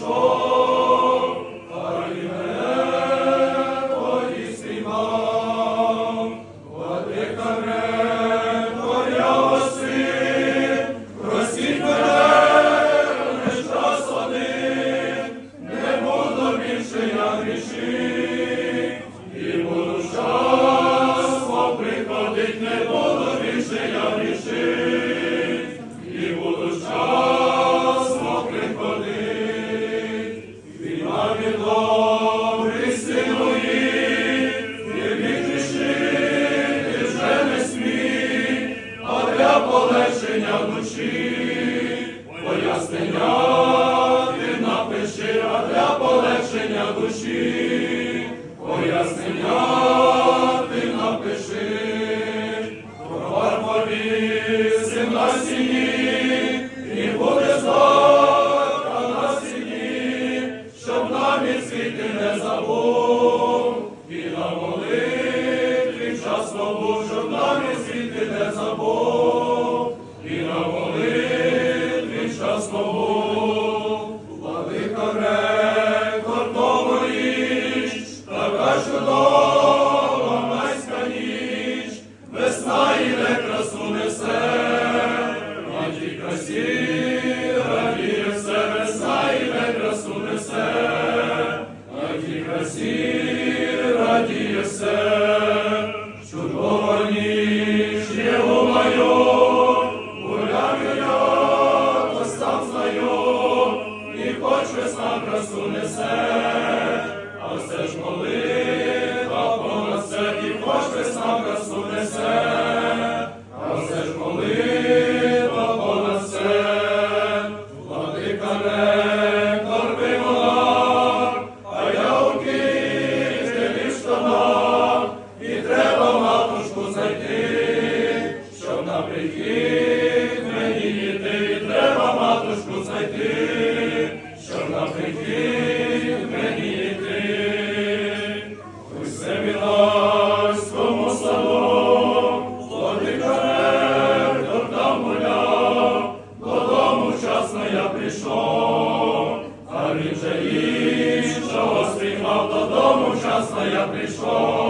주 душі, пояснення ти а для полегшення душі, пояснення напиши, про на сіні, і буде злака на сіні, щоб нам світи не забув, і на молитві щоб нам молитві владика рекор така чудова красу а все ж молитва понад все, і хоч весна красу а все прийшов, а він же іншого спіймав, додому вчасно я прийшов,